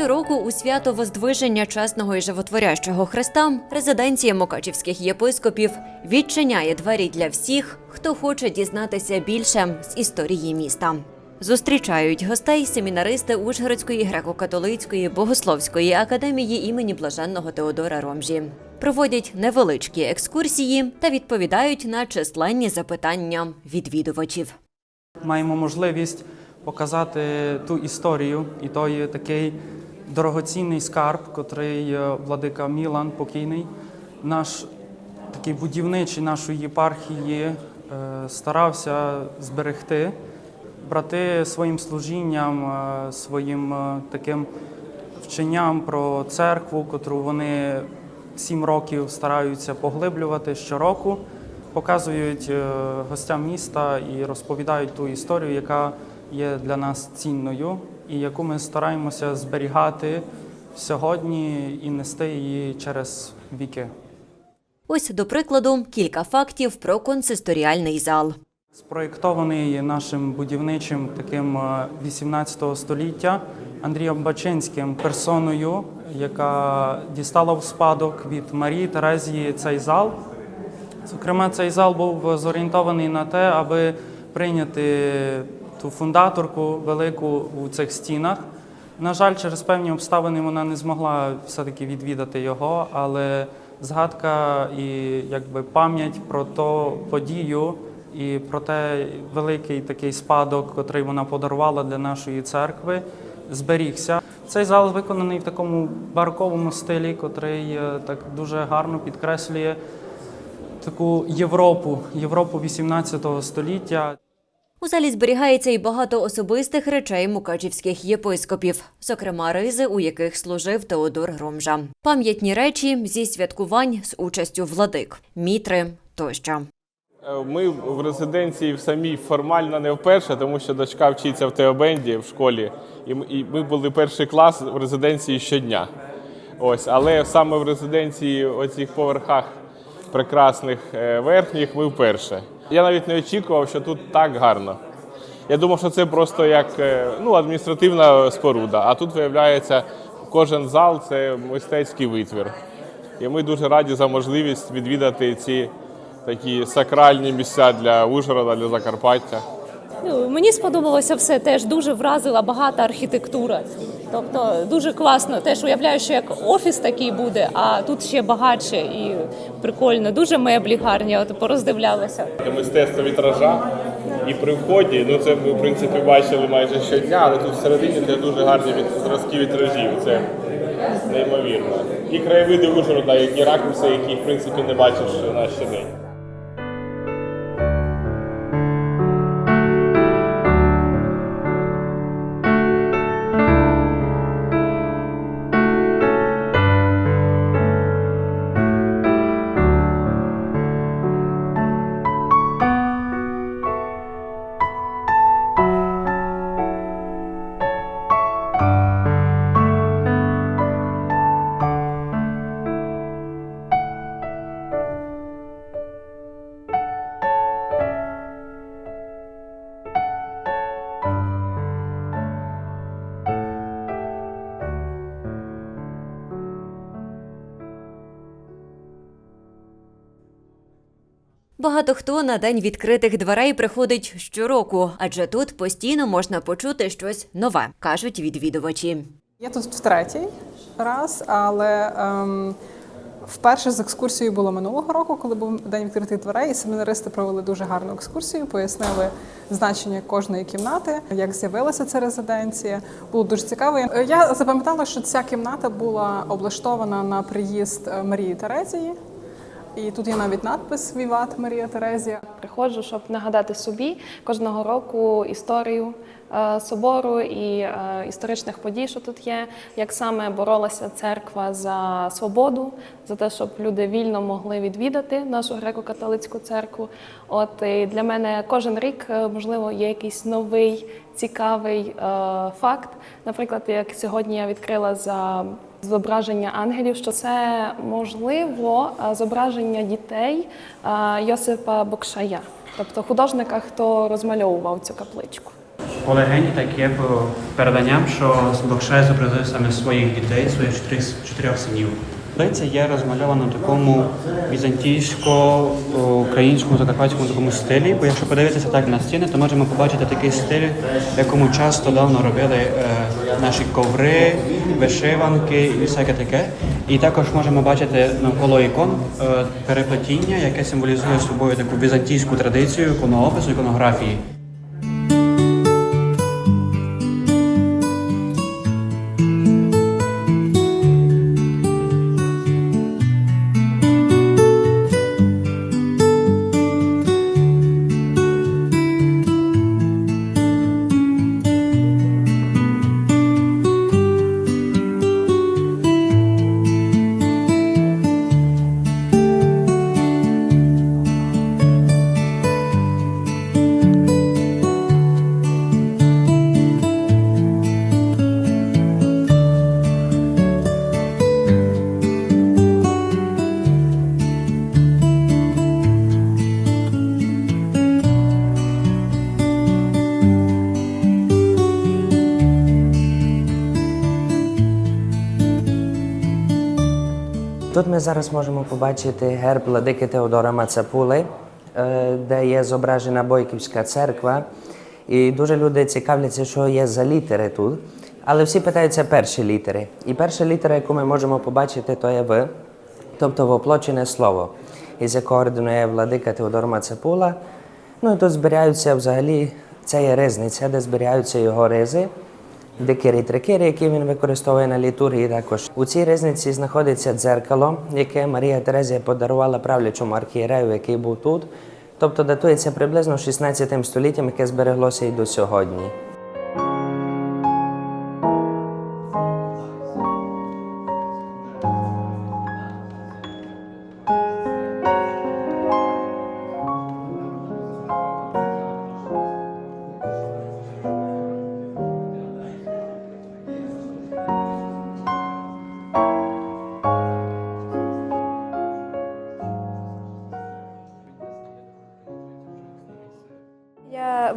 Щороку у свято Воздвиження чесного і животворящого Христа резиденція мукачівських єпископів відчиняє двері для всіх, хто хоче дізнатися більше з історії міста. Зустрічають гостей семінаристи Ужгородської греко-католицької богословської академії імені блаженного Теодора Ромжі. Проводять невеличкі екскурсії та відповідають на численні запитання відвідувачів. Маємо можливість показати ту історію і той такий дорогоцінний скарб, котрий е, владика Мілан покійний, наш такий будівничий нашої єпархії е, старався зберегти. Брати своїм служінням, е, своїм таким вченням про церкву, котру вони сім років стараються поглиблювати щороку, показують гостям міста і розповідають ту історію, яка є для нас цінною, і яку ми стараємося зберігати сьогодні і нести її через віки. Ось, до прикладу, кілька фактів про консисторіальний зал. Спроєктований нашим будівничим таким е, 18 століття Андрієм Бачинським персоною, яка дістала в спадок від Марії Терезії цей зал. Зокрема, цей зал був зорієнтований на те, аби прийняти ту фундаторку велику у цих стінах. На жаль, через певні обставини вона не змогла все-таки відвідати його, але згадка і якби пам'ять про ту подію і про те великий такий спадок, котрий вона подарувала для нашої церкви, зберігся. Цей зал виконаний в такому бароковому стилі, котрий е, так дуже гарно підкреслює таку Європу, Європу 18 століття. У залі зберігається і багато особистих речей мукачівських єпископів, зокрема ризи, у яких служив Теодор Громжа. Пам'ятні речі зі святкувань з участю владик, мітри тощо. Е, Ми в резиденції в самій формально не вперше, тому що дочка вчиться в Теобенді в школі, і ми були перший клас в резиденції щодня. Ось, але саме в резиденції оцих поверхах прекрасних е, верхніх ми вперше. Я навіть не очікував, що тут так гарно. Я думав, що це просто як е, ну, адміністративна споруда, а тут виявляється, кожен зал це мистецький витвір. І ми дуже раді за можливість відвідати ці такі сакральні місця для Ужгорода, для Закарпаття. Ну, Мені сподобалося все теж дуже вразила багата архітектура. Тобто дуже класно. Теж уявляю, що як офіс такий буде, а тут ще багатше і прикольно. Дуже меблі гарні. От пороздивлялася. Мистецтво вітража. І при вході, ну це ми в принципі бачили майже щодня, але тут всередині це дуже гарні зразки вітражів. Це неймовірно. І краєвиди Ужгорода, які ракурси, які в принципі не бачиш на щодень. Багато хто на день відкритих дверей приходить щороку, адже тут постійно можна почути щось нове, кажуть відвідувачі. Я тут в третій раз, але ем, вперше з екскурсією було минулого року, коли був день відкритих дверей, і семінаристи провели дуже гарну екскурсію, пояснили значення кожної кімнати, як з'явилася ця резиденція. Було дуже цікаво. Я запам'ятала, що ця кімната була облаштована на приїзд е, Марії Терезії. І тут є навіть надпис Віват Марія Терезія. Приходжу, щоб нагадати собі кожного року історію е, собору і е, історичних подій, що тут є, як саме боролася церква за свободу, за те, щоб люди вільно могли відвідати нашу греко-католицьку церкву. От і для мене кожен рік, е, можливо, є якийсь новий цікавий факт. Наприклад, як сьогодні я відкрила за зображення ангелів, що це можливо е, зображення дітей е, Йосипа Бокшая, тобто художника, хто розмальовував цю капличку. по легенді так є по переданням, що Бокшай зобразив саме своїх дітей, своїх чотирьох синів. Це є розмальовано в такому візантійсько-українському закарпатському такому стилі. Бо якщо подивитися так на стіни, то можемо побачити такий стиль, в якому часто давно робили е, наші коври, вишиванки і всяке таке. І також можемо бачити навколо ікон е, переплетіння, яке символізує собою таку візантійську традицію іконоопису, іконографії. Тут ми зараз можемо побачити герб владики Теодора Мацапули, е, де є зображена Бойківська церква. І дуже люди цікавляться, що є за літери тут. Але всі питаються перші літери. І перша літера, яку ми можемо побачити, то є В, тобто воплочене слово, із якого ординує владика Теодор Мацапула. Ну і тут зберігаються взагалі, це є ризниця, де зберігаються його ризи. Декири трекири, які він використовує на літургії, також у цій різниці знаходиться дзеркало, яке Марія Терезія подарувала правлячому архієрею, який був тут. Тобто датується приблизно 16 століттям, яке збереглося і до сьогодні.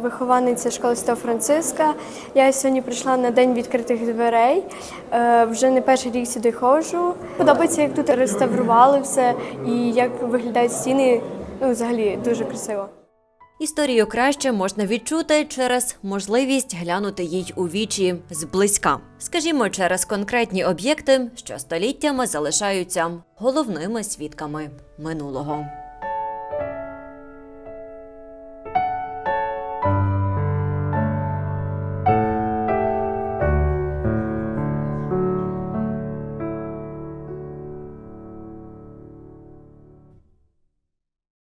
Я школи Святого Франциска. Я сьогодні прийшла на день відкритих дверей. Е, Вже не перший рік сюди ходжу. Подобається, як тут реставрували все і як виглядають стіни. Ну, взагалі дуже красиво. Історію краще можна відчути через можливість глянути їй у вічі зблизька. Скажімо, через конкретні об'єкти, що століттями залишаються головними свідками минулого.